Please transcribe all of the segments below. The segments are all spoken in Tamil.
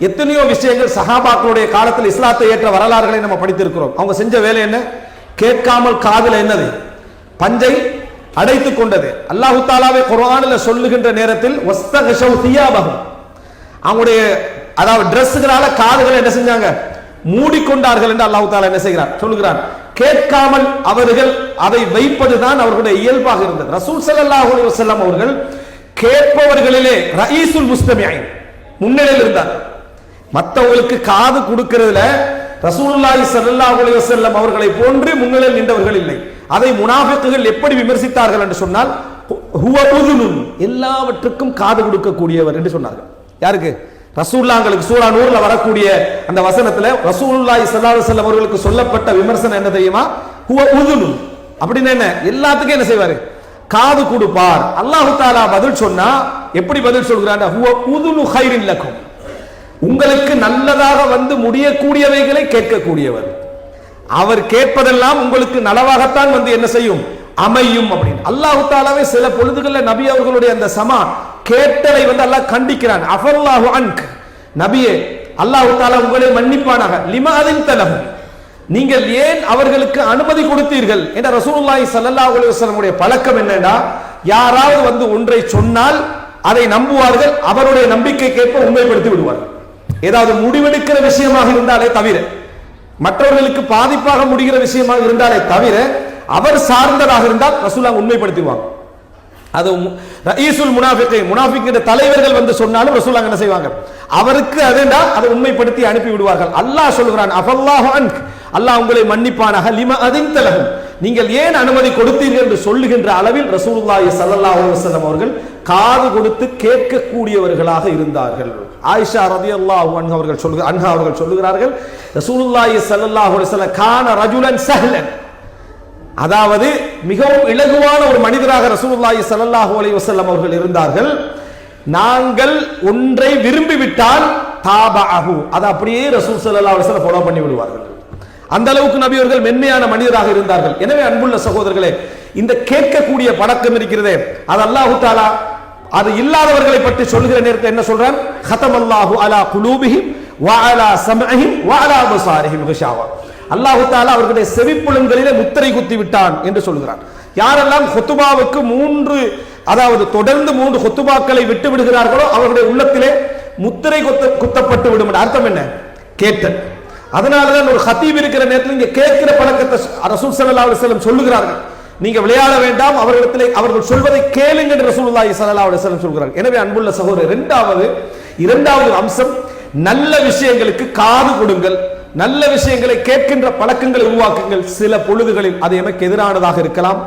எத்தனையோ விஷயங்கள் சஹாபாக்களுடைய காலத்தில் இஸ்லாத்தை ஏற்ற வரலாறுகளை நம்ம படித்திருக்கிறோம். அவங்க செஞ்ச வேலை என்ன? கேட்காமல் காதல் என்னது? பஞ்சை அடைத்துக் கொண்டது. அல்லாஹு தாலாவே குரானில் சொல்லுகின்ற நேரத்தில் அவங்களுடைய அதாவது ட்ரெஸ்ஸுகளால காதுகளை என்ன செஞ்சாங்க? மூடிக்கொண்டார்கள் என்று அல்லாஹ் தாலா என்ன செய்கிறார்? சொல்லுகிறார். கேட்காமல் அவர்கள் அதை வைப்பதுதான் அவர்களுடைய இயல்பாக இருந்தது. ரசூல் ஸல்லல்லாஹு அலைஹி வஸல்லம் அவர்கள் கேட்பவர்களிலே ரயீசுல் முஸ்தமியின் முன்னிலையில் இருந்தார். மற்றவங்களுக்கு காது கொடுக்கிறதுல ரசூலுல்லாஹி ஸல்லல்லாஹு அலைஹி வஸல்லம் அவர்களை போன்று முன்னிலையில் நின்றவர்கள் இல்லை. அதை முனாஃபிக்குகள் எப்படி விமர்சித்தார்கள் என்று சொன்னால் ஹுவ எல்லாவற்றுக்கும் காது கொடுக்கக்கூடியவர் என்று சொன்னார்கள். யாருக்கு? ரசூல்லாங்களுக்கு சூரா நூறுல வரக்கூடிய அந்த வசனத்துல ரசூல்லாய் ஸல்லல்லாஹு அலைஹி அவர்களுக்கு சொல்லப்பட்ட விமர்சனம் என்ன தெரியுமா? ஹுவ உதுனு அப்படின்னு என்ன? எல்லாத்துக்கும் என்ன செய்வாரு? காது கொடுப்பார். அல்லாஹு தாலா பதில் சொன்னா எப்படி பதில் சொல்கிறான்? ஹுவ உதுனு ஹைரின் லக்கும். உங்களுக்கு நல்லதாக வந்து முடியக்கூடியவைகளை கேட்கக்கூடியவர். அவர் கேட்பதெல்லாம் உங்களுக்கு நலவாகத்தான் வந்து என்ன செய்யும்? அமையும் அப்படின்னு. அல்லாஹு தாலாவே சில பொழுதுகளில் நபி அவர்களுடைய அந்த சமா கேட்டலை வந்து அல்லாஹ் கண்டிக்கிறான். அஃபல்லாஹு அன்க். நபியே அல்லாஹு தாலா உங்களை மன்னிப்பானாக. லிமாதின் தலகும் நீங்கள் ஏன் அவர்களுக்கு அனுமதி கொடுத்தீர்கள்? என்ற ரசூலுல்லாஹி ஸல்லல்லாஹு அலைஹி வஸல்லமுடைய பழக்கம் என்னன்னா யாராவது வந்து ஒன்றை சொன்னால் அதை நம்புவார்கள் அவருடைய நம்பிக்கைக்கேற்ப உண்மைப்படுத்தி விடுவார்கள். ஏதாவது முடிவெடுக்கிற விஷயமாக இருந்தாலே தவிர மற்றவர்களுக்கு பாதிப்பாக முடிகிற விஷயமாக இருந்தாலே தவிர அவர் சார்ந்ததாக இருந்தால் ரசூலா உண்மைப்படுத்திடுவாங்க அது ஈசுல் ரயீசுல் முனாஃபிகை தலைவர்கள் வந்து சொன்னாலும் ரசூலா என்ன செய்வாங்க? அவருக்கு அதுண்டா அதை உண்மைப்படுத்தி அனுப்பி விடுவார்கள். அல்லாஹ் சொல்கிறான் அஃபல்லாஹ் அன்க். அல்லாஹ் உங்களை மன்னிப்பானாக. லிம அதின் நீங்கள் ஏன் அனுமதி கொடுத்தீர்கள் என்று சொல்லுகின்ற அளவில் ரசூலுல்லாஹி ஸல்லல்லாஹு அலைஹி வஸல்லம் அவர்கள் காது கொடுத்து கேட்கக்கூடியவர்களாக இருந்தார்கள். ஆயிஷா ரதி அன்ஹா அவர்கள் சொல்லுக அன்ஹா அவர்கள் சொல்லுகிறார்கள் ரசூலுல்லாஹி ஸல்லல்லாஹு அலைஹி வஸல்லம் கான ரஜுலன் சஹ்லன். அதாவது மிகவும் இலகுவான ஒரு மனிதராக ரசூலுல்லாஹி ஸல்லல்லாஹு அலைஹி வஸல்லம் அவர்கள் இருந்தார்கள். நாங்கள் ஒன்றை விரும்பிவிட்டால் தாபஅஹு அது அப்படியே ரசூல் ஸல்லல்லாஹு அலைஹி வஸல்லம் ஃபாலோ பண்ணி விடுவார்கள் அந்த அளவுக்கு நபியவர்கள் மென்மையான மனிதராக இருந்தார்கள். எனவே அன்புள்ள சகோதரர்களே இந்த கேட்கக்கூடிய பழக்கம் இருக்கிறதே. அது அல்லாஹு தாலா அது இல்லாதவர்களை பற்றி சொல்கிற நேரத்தில் என்ன சொல்றான்? ஹதமல்லாஹு அலா குலூபிஹிம் வாலா சமஹிம் வாலா வ அலா அல்லாஹு தாலா அவர்களுடைய செவிப்புலன்களிலே முத்திரை குத்தி விட்டான் என்று சொல்கிறான். யாரெல்லாம் ஹொத்துபாவுக்கு மூன்று அதாவது தொடர்ந்து மூன்று ஹொத்துபாக்களை விட்டு விடுகிறார்களோ அவர்களுடைய உள்ளத்திலே முத்திரை குத்த குத்தப்பட்டு விடும். அர்த்தம் என்ன? கேட்டல். அதனாலதான் ஒரு ஹத்தீப் இருக்கிற நேரத்தில் இங்க கேட்கிற பழக்கத்தை ரசூல் சல்லா அலைஹி வஸல்லம் சொல்லுகிறார்கள். நீங்க விளையாட வேண்டாம் அவர்களிடத்தில் அவர்கள் சொல்வதை கேளுங்க என்று ரசூலுல்லாஹி சல்லா அலைஹி சொல்கிறார்கள். எனவே அன்புள்ள சகோதரர் இரண்டாவது இரண்டாவது அம்சம் நல்ல விஷயங்களுக்கு காது கொடுங்கள். நல்ல விஷயங்களை கேட்கின்ற பழக்கங்களை உருவாக்குங்கள். சில பொழுதுகளில் அது எமக்கு எதிரானதாக இருக்கலாம்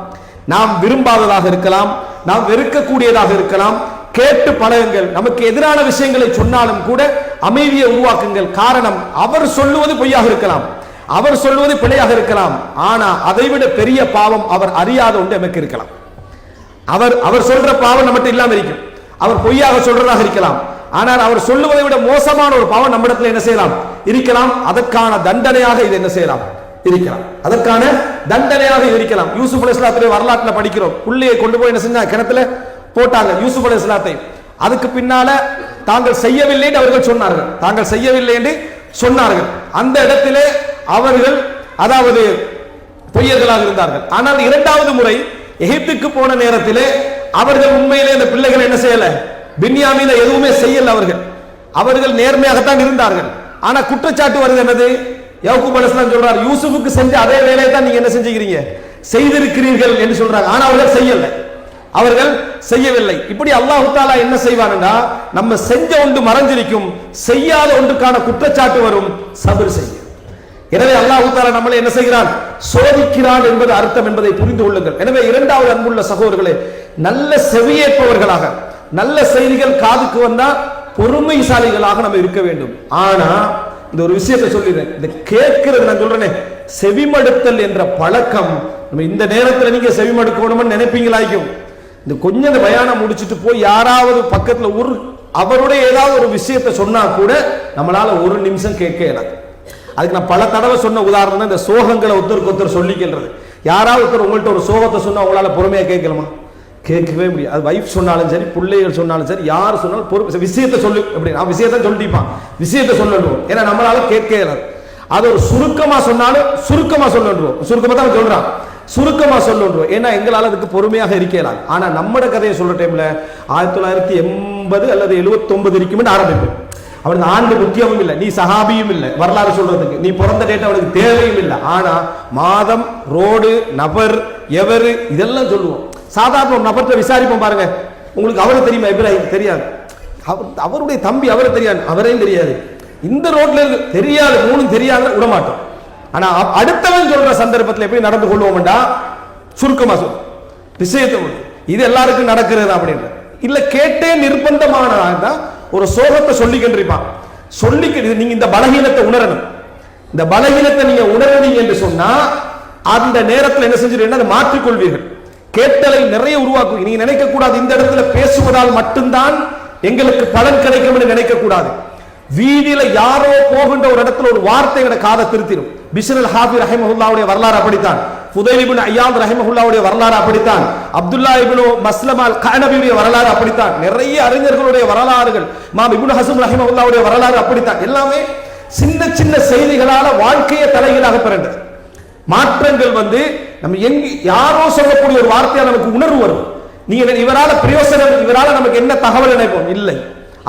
நாம் விரும்பாததாக இருக்கலாம் நாம் வெறுக்கக்கூடியதாக இருக்கலாம். கேட்டு பழகுங்கள். நமக்கு எதிரான விஷயங்களை சொன்னாலும் கூட அமைதியை உருவாக்குங்கள். காரணம் அவர் சொல்லுவது பொய்யாக இருக்கலாம். அவர் சொல்லுவது பிழையாக இருக்கலாம். ஆனா அதை விட பெரிய பாவம் அவர் அறியாத ஒன்று நமக்கு இருக்கலாம். அவர் அவர் சொல்ற பாவம் நம்மகிட்ட இல்லாம இருக்கும். அவர் பொய்யாக சொல்றதாக இருக்கலாம். ஆனால் அவர் சொல்லுவதை விட மோசமான ஒரு பாவம் நம்மிடத்துல என்ன செய்யலாம்? இருக்கலாம். அதற்கான தண்டனையாக இது என்ன செய்யலாம்? இருக்கலாம். அதற்கான தண்டனையாக இருக்கலாம். யூசுப் அலைஹிஸ்ஸலாத்துடைய வரலாற்றுல படிக்கிறோம். புள்ளையை கொண்டு போய் என்ன செஞ்சா கிணத்துல போட்டாங்க. யூசுப் அலைஹிஸ்ஸலாத்தை அதுக்கு பின்னால தாங்கள் செய்யவில்லை என்று அவர்கள் சொன்னார்கள். தாங்கள் செய்யவில்லை என்று சொன்னார்கள். அந்த இடத்திலே அவர்கள் அதாவது பொய்யர்களாக இருந்தார்கள். ஆனால் இரண்டாவது முறை எகிப்துக்கு போன நேரத்திலே அவர்கள் உண்மையிலே அந்த பிள்ளைகள் என்ன செய்யல? பின்யாமில எதுவுமே செய்யல அவர்கள். அவர்கள் நேர்மையாகத்தான் இருந்தார்கள். ஆனா குற்றச்சாட்டு வருது என்னது? யவுக்குப் அலைஹிஸ்ஸலாம் சொல்றார் யூசுஃபுக்கு செஞ்ச அதே வேலையை தான் நீங்க என்ன செஞ்சுக்கிறீங்க? செய்திருக்கிறீர்கள் என்று சொல்றாங்க. ஆனா அவர்கள் செய்யலை. அவர்கள் செய்யவில்லை. இப்படி அல்லாஹு தாலா என்ன செய்வான்னா நம்ம செஞ்ச ஒன்று மறைஞ்சிருக்கும் செய்யாத ஒன்றுக்கான குற்றச்சாட்டு வரும் சபர் செய்ய எனவே அல்லாஹு தாலா நம்மளை என்ன செய்கிறான்? சோதிக்கிறான் என்பது அர்த்தம் என்பதை புரிந்து கொள்ளுங்கள். எனவே இரண்டாவது அன்புள்ள சகோதரர்களே நல்ல செவியேற்பவர்களாக நல்ல செய்திகள் காதுக்கு வந்தா பொறுமைசாலிகளாக நம்ம இருக்க வேண்டும். ஆனா இந்த ஒரு விஷயத்தை சொல்லிடுறேன். இந்த கேட்கிறது நான் சொல்றேனே செவிமடுத்தல் என்ற பழக்கம் நம்ம இந்த நேரத்தில் நீங்க செவிமடுக்கணும்னு நினைப்பீங்களாய்க்கும். இந்த கொஞ்சம் இந்த பயானம் முடிச்சிட்டு போய் யாராவது பக்கத்தில் ஒரு அவருடைய ஏதாவது ஒரு விஷயத்தை சொன்னா கூட நம்மளால ஒரு நிமிஷம் கேட்க இயலாது. அதுக்கு நான் பல தடவை சொன்ன உதாரணம் இந்த சோகங்களை ஒருத்தருக்கு ஒருத்தர் சொல்லிக்கிறது யாராவது ஒருத்தர் உங்கள்கிட்ட ஒரு சோகத்தை சொன்னா உங்களால பொறுமையா கேட்கலாமா? கேட்கவே முடியாது. அது வைஃப் சொன்னாலும் சரி பிள்ளைகள் சொன்னாலும் சரி யார் சொன்னாலும் பொறுப்பு விஷயத்தை சொல்லு அப்படி நான் விஷயத்த சொல்லிப்பான். விஷயத்தை சொல்லணும். ஏன்னா நம்மளால கேட்க இயலாது. அது ஒரு சுருக்கமா சொன்னாலும் சுருக்கமா சொல்லணும். சுருக்கமா தான் சொல்றான். சுருக்கமா சொல்லணும் ஏன்னா எங்களால் அதுக்கு பொறுமையாக இருக்கலாம் ஆனால் நம்மட கதையை சொல்கிற டைமில் ஆயிரத்தி தொள்ளாயிரத்தி எண்பது அல்லது எழுபத்தி ஒன்பது இருக்குமே ஆரம்பிப்போம் அவனுக்கு ஆண்டு முக்கியமும் இல்லை நீ சஹாபியும் இல்லை வரலாறு சொல்றதுக்கு. நீ பிறந்த டேட் அவனுக்கு தேவையும் இல்லை. ஆனா மாதம் ரோடு நபர் எவரு இதெல்லாம் சொல்லுவோம். சாதாரண ஒரு நபர்கிட்ட விசாரிப்போம் பாருங்க. உங்களுக்கு அவரை தெரியுமா? இப்ராஹிம் தெரியாது. அவர் அவருடைய தம்பி அவரை தெரியாது. அவரையும் தெரியாது. இந்த ரோட்ல இருந்து தெரியாது மூணும் தெரியாத விட மாட்டோம் ஆனா அடுத்தவன் சொல்ற சந்தர்ப்பத்தில் எப்படி நடந்து கொள்வோம்டா? சுருக்கமா சொல். விஷயத்தை இது எல்லாருக்கும் நடக்கிறது அப்படின்ற. இல்ல கேட்டே நிர்பந்தமானதாக தான் ஒரு சோகத்தை சொல்லிக்கின்றிருப்பான் சொல்லிக்க நீங்க இந்த பலகீனத்தை உணரணும். இந்த பலகீனத்தை நீங்க உணரணும் என்று சொன்னா அந்த நேரத்தில் என்ன செஞ்சிருக்கீங்க அதை மாற்றிக்கொள்வீர்கள் கேட்டலை நிறைய உருவாக்கும். நீங்க நினைக்க கூடாது. இந்த இடத்துல பேசுவதால் மட்டும்தான் எங்களுக்கு பலன் கிடைக்கும் என்று நினைக்க கூடாது. வீதியில யாரோ போகின்ற ஒரு இடத்துல ஒரு வார்த்தை காதை திருத்திடும் பிஸ்ரல் ஹாபி ரஹிமஹுல்லாவுடைய வரலாறு அப்படித்தான். ஃபுதைல் இப்னு அய்யாத் ரஹிமஹுல்லாவுடைய வரலாறு அப்படித்தான். அப்துல்லா இப்னு மஸ்லம் அல் கனபியுடைய வரலாறு அப்படித்தான். நிறைய அறிஞர்களுடைய வரலாறுகள் மாம் இப்னு ஹசம் ரஹிமஹுல்லாவுடைய வரலாறு அப்படித்தான். எல்லாமே சின்ன சின்ன செய்திகளால வாழ்க்கையை தலைகளாக பிறந்தது. மாற்றங்கள் வந்து நம்ம எங்க யாரோ சொல்லக்கூடிய ஒரு வார்த்தையா நமக்கு உணர்வு வரும். நீங்க இவரால பிரயோசனம் இவரால நமக்கு என்ன தகவல் நினைப்போம் இல்லை.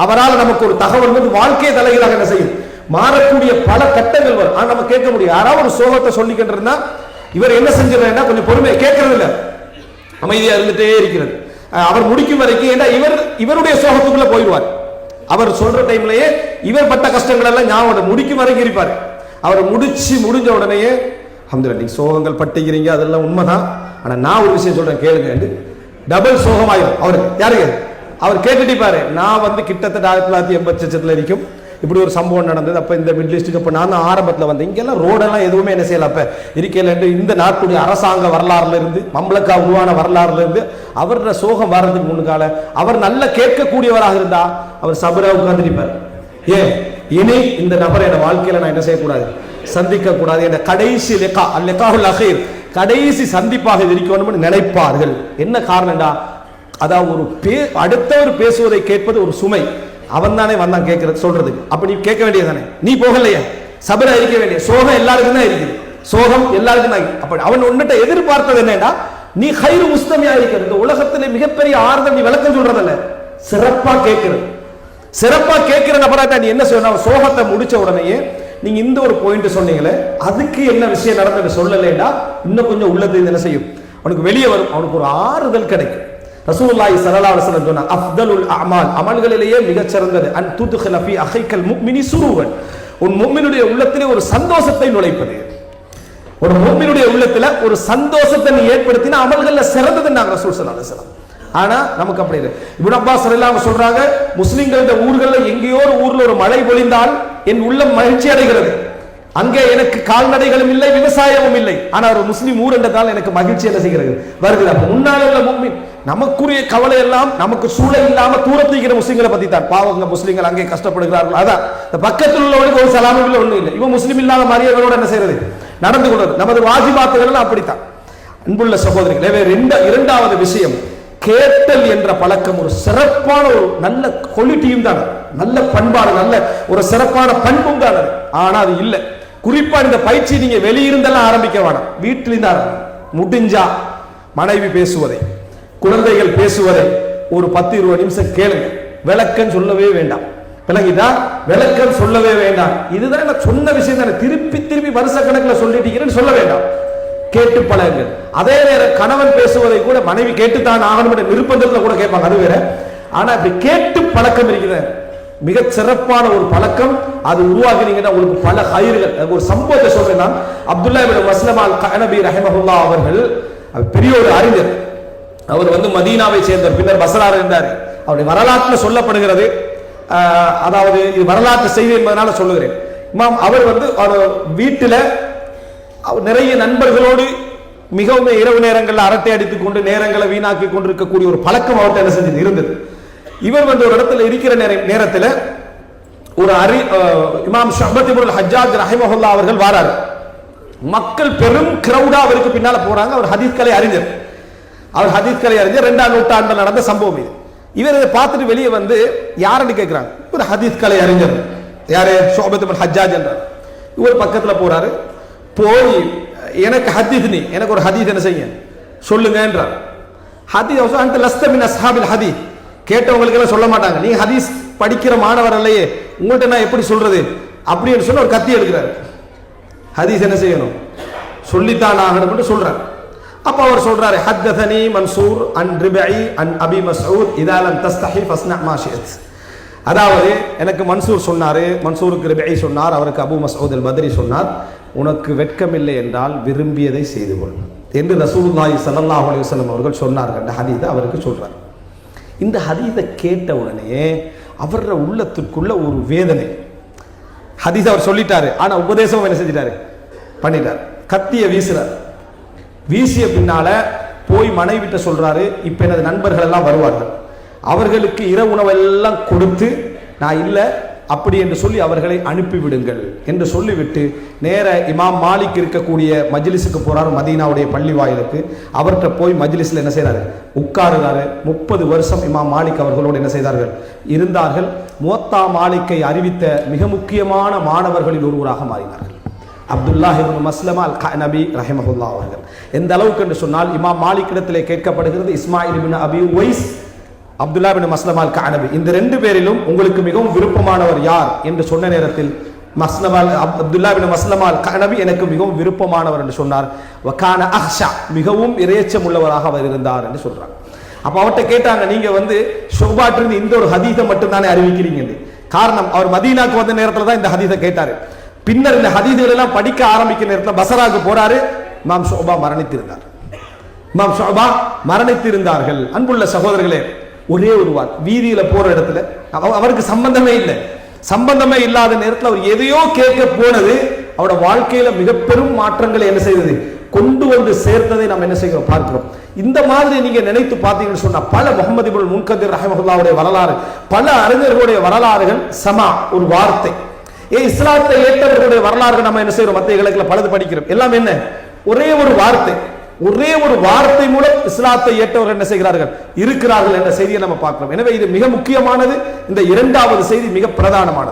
அவரால் நமக்கு ஒரு தகவல் வந்து வாழ்க்கையை தலைகளாக என்ன செய்யும்? மாறக்கூடிய பல கட்டங்கள் வரும். ஆனா நம்ம கேட்க முடியும். யாராவது ஒரு சோகத்தை சொல்லிக்கிட்டு இருந்தா இவர் என்ன செஞ்சிடறா கொஞ்சம் பொறுமையை கேட்கறது இல்ல. அமைதியா இருந்துட்டே இருக்கிறது. அவர் முடிக்கும் வரைக்கும் ஏன்னா இவர் இவருடைய சோகத்துக்குள்ள போயிடுவார். அவர் சொல்ற டைம்லயே இவர் பட்ட கஷ்டங்கள் எல்லாம் ஞாபகம் முடிக்கும் வரைக்கும் இருப்பார். அவர் முடிச்சு முடிஞ்ச உடனேயே அஹமதுல்லா நீங்க சோகங்கள் பட்டுக்கிறீங்க அதெல்லாம் உண்மைதான். ஆனா நான் ஒரு விஷயம் சொல்றேன் கேளுங்க. டபுள் சோகமாயிரும். அவருக்கு யாருங்க அவர் கேட்டுட்டு பாரு நான் வந்து கிட்டத்தட்ட ஆயிரத்தி தொள்ளாயிரத்தி எண்பத்தி லட்சத்துல இருக்கும் இப்படி ஒரு சம்பவம் நடந்தது. அப்ப இந்த மிடில் ஈஸ்ட்டுக்கு அப்ப நான் தான் ஆரம்பத்துல வந்தேன். இங்கெல்லாம் ரோடெல்லாம் எதுவுமே என்ன செய்யல. அப்போ இருக்கையில் இந்த நாட்டுடைய அரசாங்க வரலாறுல இருந்து மம்லக்கா உருவான வரலாறுல இருந்து அவரோட சோகம் வர்றதுக்கு முன்னுக்கால அவர் நல்ல கேட்கக்கூடியவராக இருந்தா அவர் சபரா உட்கார்ந்துருப்பார். ஏன்? இனி இந்த நபரை என் வாழ்க்கையில நான் என்ன செய்யக்கூடாது? சந்திக்க கூடாது என்ற கடைசி லெக்கா அல் லெக்காவுல் அகீர் கடைசி சந்திப்பாக இருக்கணும்னு நினைப்பார்கள். என்ன காரணம்டா? அதாவது ஒரு பே அடுத்தவர் பேசுவதை கேட்பது ஒரு சுமை. அவன் தானே வந்தான் கேட்கறது சொல்றதுக்கு. அப்ப நீ கேட்க வேண்டியதானே நீ போகலையா. சபர இருக்க வேண்டிய சோகம் எல்லாருக்கும் தான் இருக்குது. சோகம் எல்லாருக்கும் தான் அப்படி அப்ப அவன் உன்னிட்ட எதிர்பார்த்தது என்னடா? நீ ஹைரு முஸ்தமியா இருக்கிற இந்த உலகத்திலே மிகப்பெரிய ஆறுதல் நீ விளக்கம் சொல்றதல்ல. சிறப்பா கேட்கிறது. சிறப்பா கேட்கிற நபராட்டா நீ என்ன சொன்ன சோகத்தை முடிச்ச உடனேயே நீங்க இந்த ஒரு பாயிண்ட் சொன்னீங்களே அதுக்கு என்ன விஷயம் நடந்தது சொல்லலைடா? இன்னும் கொஞ்சம் உள்ளது என்ன செய்யும்? அவனுக்கு வெளியே வரும். அவனுக்கு ஒரு ஆறுதல் கிடைக்கும். ரசூல்லாய் ஸல்லல்லாஹு அலைஹி வஸல்லம் சொன்னாங்க அஃதலுல் அமால். அமல்களிலேயே மிகச்சிறந்தது. அன் துத்கில ஃபீ அஹைக்கல் முக்மினி சுருவன். உன் மும்மினுடைய உள்ளத்திலே ஒரு சந்தோஷத்தை நுழைப்பது. ஒரு முஃமினுடைய உள்ளத்துல ஒரு சந்தோஷத்தை நீ ஏற்படுத்தின அமல்கள்ல சிறந்ததுன்னாங்க ரசூல் ஸல்லல்லாஹு ஆனா நமக்கு அப்படி இல்லை. இப்னு அப்பாஸ் ரலியல்லாஹு சொல்றாங்க முஸ்லிம்கள் ஊர்களில் எங்கேயோ ஒரு ஊர்ல ஒரு மழை பொழிந்தால் என் உள்ளம் மகிழ்ச்சி அடைகிறது. அங்கே எனக்கு கால்நடைகளும் இல்லை விவசாயமும் இல்லை. ஆனா ஒரு முஸ்லீம் ஊர் என்றதால் எனக்கு மகிழ்ச்சி என்ன செய்கிறது? வருகிறது. அப்ப உள்ள மும்மின் நமக்குரிய கவலை எல்லாம் நமக்கு சூழல் இல்லாம தூரத்துக்கிற முஸ்லீம்களை பத்தி தான் பாவங்க முஸ்லீம்கள் அங்கே கஷ்டப்படுகிறார்கள். அதான் இந்த பக்கத்தில் உள்ளவனுக்கு ஒரு சலாமும் இல்லை ஒன்றும் இல்லை. இவன் முஸ்லீம் இல்லாத மரியாதைகளோட என்ன செய்யறது? நடந்து கொள்வது. நமது வாஜிபாத்துகள் அப்படித்தான். அன்புள்ள சகோதரிகளே ரெண்டு இரண்டாவது விஷயம் கேட்டல் என்ற பழக்கம் ஒரு சிறப்பான ஒரு நல்ல குவாலிட்டியும் தான் நல்ல பண்பாடு நல்ல ஒரு சிறப்பான பண்பும் தான் அது. ஆனா அது இல்லை. குறிப்பா இந்த பயிற்சி நீங்க வெளியிருந்தெல்லாம் ஆரம்பிக்க வேணாம். வீட்டிலிருந்து முடிஞ்சா மனைவி பேசுவதை. குழந்தைகள் பேசுவதை ஒரு பத்து இருபது நிமிஷம் கேளுங்க. விளக்கம் சொல்லவே வேண்டாம். விளங்கிதா விளக்கம் சொல்லவே வேண்டாம். இதுதான் நான் சொன்ன விஷயம் தானே? திருப்பி திருப்பி வருஷ கணக்கில் சொல்லிட்டீங்கன்னு சொல்ல வேண்டாம். கேட்டு பழகுங்கள். அதே நேரம் கணவன் பேசுவதை கூட மனைவி கேட்டுத்தான் ஆகணும் என்ற கூட கேட்பாங்க. அது வேற. ஆனா அப்படி கேட்டு பழக்கம் இருக்குது. மிக சிறப்பான ஒரு பழக்கம். அது உருவாகினீங்கன்னா உங்களுக்கு பல ஹயிர்கள் ஒரு சம்பவத்தை சொல்றேன் நான். அப்துல்லா வஸ்லமால் மஸ்லம் கனபி அவர்கள் பெரிய ஒரு அறிஞர். அவர் வந்து மதீனாவை சேர்ந்தவர். பின்னர் பசரார் இருந்தார். அவருடைய வரலாற்றில் சொல்லப்படுகிறது. அதாவது இது வரலாற்று செய்தி என்பதனால சொல்லுகிறேன். இமாம் அவர் வந்து அவர் வீட்டில் நிறைய நண்பர்களோடு மிகவும் இரவு நேரங்களில் அரட்டை அடித்துக் கொண்டு நேரங்களை வீணாக்கி கொண்டிருக்கக்கூடிய ஒரு பழக்கம் அவர்கிட்ட என்ன செஞ்சது? இருந்தது. இவர் வந்து ஒரு இடத்துல இருக்கிற நேர நேரத்தில் ஒரு அறி அஹ், இமாம் ஷஹபத்திபுல் ஹஜாஜ் ரஹிமஹுல்லா அவர்கள் வாராரு. மக்கள் பெரும் கிரௌடா அவருக்கு பின்னால போறாங்க. அவர் ஹதீஸ்களை அறிஞர். அவர் ஹதீஸ்களை அறிஞர் ரெண்டாம் நூற்றாண்டில் நடந்த சம்பவம் இது. இவர் இதை பார்த்துட்டு வெளியே வந்து யாருன்னு கேட்குறாங்க ஒரு ஹதீஸ் கலை அறிஞர். யாரு? சோபத்து ஹஜ்ஜாஜ் என்றார். இவர் பக்கத்தில் போறாரு. போய் எனக்கு ஹதீஸ் நீ எனக்கு ஒரு ஹதீஸ் என்ன செய்ய சொல்லுங்கன்றார் ஹதீஸ் அந்த லஸ்தமின் அஸ்ஹாபில் ஹதீஸ். கேட்டவங்களுக்கு எல்லாம் சொல்ல மாட்டாங்க. நீ ஹதீஸ் படிக்கிற மாணவர் இல்லையே உங்கள்கிட்ட நான் எப்படி சொல்றது? அப்படின்னு சொல்லி ஒரு கத்தி எடுக்கிறார். ஹதீஸ் என்ன செய்யணும்? சொல்லித்தான் ஆகணும்னு சொல்றாரு. அப்ப அவர் சொல்றாரு ஹத்தனி மன்சூர் அன் ரிபை அன் அபி மஸ்ஊத் இதாலம் தஸ்தஹி ஃபஸ்னா மாஷியத் அதாவது எனக்கு மன்சூர் சொன்னாரு மன்சூருக்கு ரிபை சொன்னார் அவருக்கு அபு மசூத் அல் பத்ரி சொன்னார். உனக்கு வெட்கமில்லை என்றால் விரும்பியதை செய்து கொள் என்று ரசூலுல்லாஹி சல்லாஹ் அலிவசலம் அவர்கள் சொன்னார்கள். அந்த ஹதீதை அவருக்கு சொல்றார். இந்த ஹதீதை கேட்ட உடனே அவரோட உள்ளத்திற்குள்ள ஒரு வேதனை. ஹதீஸ் அவர் சொல்லிட்டாரு ஆனா உபதேசம் என்ன செஞ்சிட்டாரு? பண்ணிட்டார். கத்திய வீசுறாரு. வீசிய பின்னால போய் மனைவிட்ட சொல்றாரு இப்ப எனது நண்பர்கள் எல்லாம் வருவார்கள். அவர்களுக்கு இர உணவெல்லாம் கொடுத்து நான் இல்லை அப்படி என்று சொல்லி அவர்களை அனுப்பிவிடுங்கள் என்று சொல்லிவிட்டு நேர இமாம் மாலிக் இருக்கக்கூடிய மஜ்லிஸுக்கு போகிறார் மதீனாவுடைய பள்ளி வாயிலுக்கு. அவர்கிட்ட போய் மஜ்லிஸில் என்ன செய்கிறாரு உட்காருறாரு முப்பது வருஷம் இமாம் மாலிக் அவர்களோடு என்ன செய்தார்கள்? இருந்தார்கள். மோத்தா மாலிக்கை அறிவித்த மிக முக்கியமான மாணவர்களில் ஒருவராக மாறினார்கள். அப்துல்லாஹ் இப்னு மஸ்லமா அல் நபி ரஹிமஹுல்லா அவர்கள். எந்த அளவுக்கு என்று சொன்னால் இமாம் மாலிக் இடத்திலே கேட்கப்படுகிறது Ismail bin Abi Uways Abdullah bin Maslama al Qanabi இந்த ரெண்டு பேரிலும் உங்களுக்கு மிகவும் விருப்பமானவர் யார் என்று சொன்ன நேரத்தில் மஸ்லமால் அப்துல்லா பின் மஸ்லமால் கனபி எனக்கு மிகவும் விருப்பமானவர் என்று சொன்னார். வக்கான அஹ்ஷா மிகவும் இறையச்சம் உள்ளவராக அவர் இருந்தார் என்று சொல்றாங்க அப்போ அவர்கிட்ட கேட்டாங்க நீங்க வந்து ஷோபாட்டிருந்து இந்த ஒரு ஹதீதை மட்டும்தானே அறிவிக்கிறீங்க காரணம் அவர் மதீனாக்கு வந்த நேரத்தில் தான் இந்த ஹதீதை கேட்டாரு. பின்னர் இந்த ஹதீதுகள் எல்லாம் படிக்க ஆரம்பிக்க நேரத்தில் பசராக்கு போறாரு. மாம் ஷோபா மரணித்திருந்தார். மாம் ஷோபா மரணித்திருந்தார்கள். அன்புள்ள சகோதரர்களே ஒரே ஒரு வார் வீதியில போற இடத்துல அவ- அவருக்கு சம்பந்தமே இல்லை. சம்பந்தமே இல்லாத நேரத்தில் அவர் எதையோ கேட்க போனது அவரோட வாழ்க்கையில மிக பெரும் மாற்றங்களை என்ன செய்தது? கொண்டு வந்து சேர்த்ததை நாம் என்ன செய்கிறோம்? பார்க்கிறோம். இந்த மாதிரி நீங்க நினைத்து பார்த்தீங்கன்னு சொன்னா பல முகமது முன்கதிர் ரஹமஹுல்லாவுடைய வரலாறு பல அறிஞர்களுடைய வரலாறுகள் சமா ஒரு வார்த்தை. இஸ்லாத்தை ஏற்றவர்களுடைய வரலாறு நம்ம என்ன செய்யறோம்? மத்திய கிழக்குல பலது படிக்கிறோம். எல்லாம் என்ன? ஒரே ஒரு வார்த்தை. ஒரே ஒரு வார்த்தை மூலம் இஸ்லாத்தை ஏற்றவர்கள் என்ன செய்கிறார்கள்? இருக்கிறார்கள் என்ற செய்தியை நம்ம பார்க்கிறோம். எனவே இது மிக முக்கியமானது. இந்த இரண்டாவது செய்தி மிக பிரதானமானது.